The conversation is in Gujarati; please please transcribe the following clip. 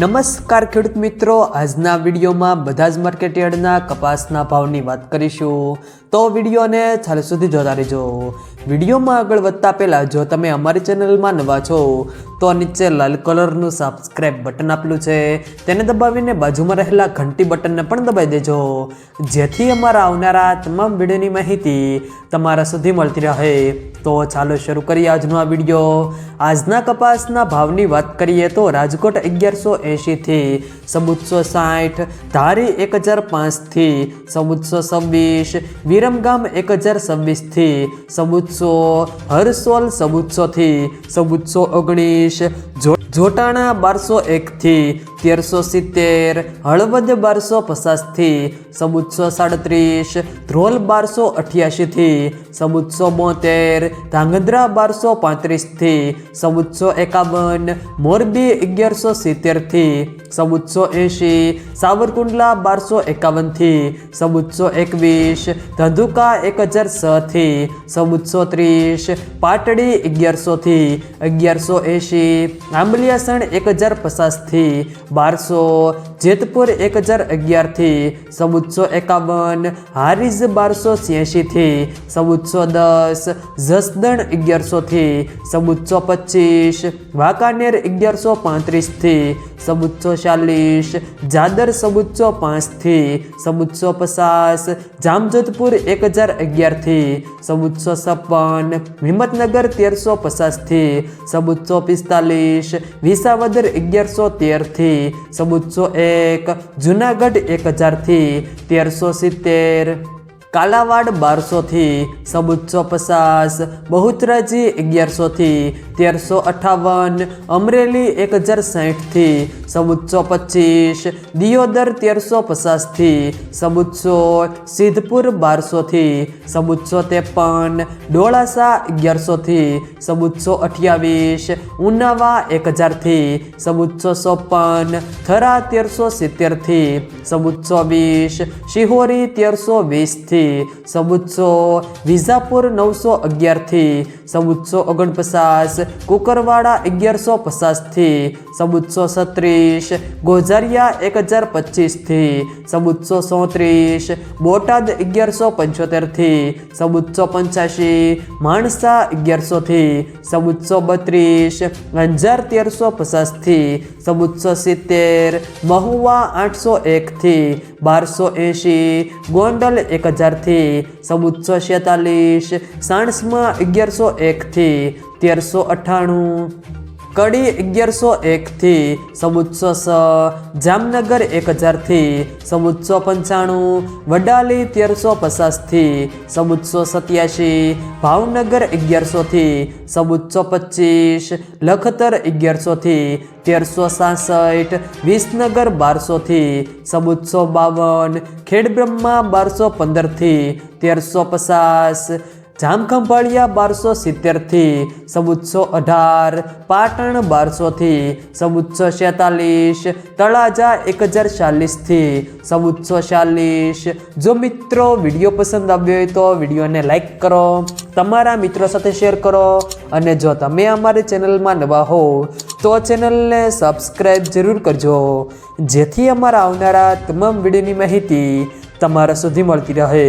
નમસ્કાર ખેડૂત મિત્રો. આજના વિડીયોમાં બધા જ માર્કેટયાર્ડના કપાસના ભાવની વાત કરીશું. તો વિડીયોને છેલ્લે સુધી જોતા રહેજો. વિડીયોમાં આગળ વધતા પહેલાં જો તમે અમારી ચેનલમાં નવા છો, તો નીચે લાલ કલરનું સબસ્ક્રાઇબ બટન આપેલું છે. તેને દબાવીને બાજુમાં રહેલા ઘંટી બટનને પણ દબાવી દેજો. જેથી અમારા આવનારા તમામ વિડીયોની માહિતી તમારા સુધી મળતી રહે. તો ચાલો શરૂ કરીએ આજનો આ વીડિયો. આજના કપાસના ભાવની વાત કરીએ તો રાજકોટ અગિયારસો એંશીથી ચૌદસો સાઠ, ધારી એક હજાર પાંચથી ચૌદસો છવ્વીસ વિરમગામ એક હજાર છવ્વીસથી ચૌદસો હરસોલ ચૌદસોથી ચૌદસો ઓગણીસ જો જોટાણા બારસો એકથી તેરસો સિત્તેર, હળવદ બારસો પચાસથી ચૌદસો સાડત્રીસ, ધ્રોલ બારસો અઠ્યાસીથી ચૌદસો બોતેર, ધાંગધ્રા બારસો પાંત્રીસથી ચૌદસો એકાવન, મોરબી અગિયારસો સિત્તેરથી ચૌદસો એંશી, સાવરકુંડલા બારસો એકાવનથી ચૌદસો એકવીસ, ધંધુકા એક હજાર છથી ચૌદસો ત્રીસ, પાટડી અગિયારસોથી અગિયારસો એંશી આંબલિયાસણ એક હજાર પચાસથી બારસો, જેતપુર એક હજાર અગિયારથી ચૌદસો એકાવન, હારીજ બારસો છ્યાસીથી ચૌદસો દસ, જસદણ અગિયારસોથી ચૌદસો પચીસ, વાંકાનેર અગિયારસો પાંત્રીસથી ચૌદસો ચાલીસ જાદર સબુચ્ચો પાંચથી સબુચ્ચો પચાસ જામજોધપુર એક હજાર અગિયારથી સબુચ્ચો છપ્પન હિંમતનગર તેરસો પચાસથી સબુચ્ચો પિસ્તાલીસ વિસાવદર અગિયારસો તેરથી સબુચ્ચો એક જુનાગઢ એક હજારથી તેરસો સિત્તેર કાલાવાડ બારસોથી સબુચ્ચો પચાસ, બહુચરાજી અગિયારસોથી તેરસો અઠાવન, અમરેલી એક હજાર સાઠથી સબુચ્ચો પચીસ, દિયોદર તેરસો પચાસથી સબુચ્ચો સિદ્ધપુર બારસોથી સબુચ્ચો ત્રેપન, ડોળાસા અગિયારસોથી સબુચ્ચો અઠ્યાવીસ, ઉનાવા એક હજારથી સબુચ્ચો ચોપન, થરા તેરસો સિત્તેરથી સબુચ્ચો વીસ, શિહોરી તેરસો વીસથી ચૌદસો વિઝાપુર નવસો અગિયારથી ચૌદસો ઓગણપચાસ, કુકરવાડા અગિયારસો પચાસથી ચૌદસો છત્રીસ, ગોઝારિયા એક હજાર પચીસથી ચૌદસો ચોત્રીસ, બોટાદ અગિયારસો પંચોતેરથી ચૌદસો પંચ્યાસી, માણસા અગિયારસોથી ચૌદસો બત્રીસ, અંજાર તેરસો પચાસથી ચૌદસો સિત્તેર, મહુવા આઠસો એકથી બારસો એંશી, ગોંડલ એક હજારથી ચૌદસો છેતાલીસ સાણસમાં અગિયારસો એકથી તેરસો અઠ્ઠાણું. કડી અગિયારસો એકથી ચૌદસો છ જામનગર એક હજારથી ચૌદસો પંચાણું, વડાલી તેરસો પચાસથી ચૌદસો સત્યાસી ભાવનગર અગિયારસોથી ચૌદસો પચીસ, લખતર અગિયારસોથી તેરસો સાસઠ, વિસનગર બારસોથી ચૌદસો બાવન, ખેડબ્રહ્મા બારસો પંદરથી તેરસો પચાસ જામખંભાળિયા બારસો સિત્તેરથી ચૌદસો અઢાર, પાટણ બારસોથી ચૌદસો છેતાલીસ, તળાજા એક હજાર ચાલીસથી ચૌદસો ચાલીસ. જો મિત્રો વીડિયો પસંદ આવ્યો હોય તો વિડીયોને લાઈક કરો, તમારા મિત્રો સાથે શેર કરો અને જો તમે અમારી ચેનલમાં નવા હો, તો ચેનલને સબસ્ક્રાઈબ જરૂર કરજો. જેથી અમારા આવનારા તમામ વિડીયોની માહિતી તમારા સુધી મળતી રહે.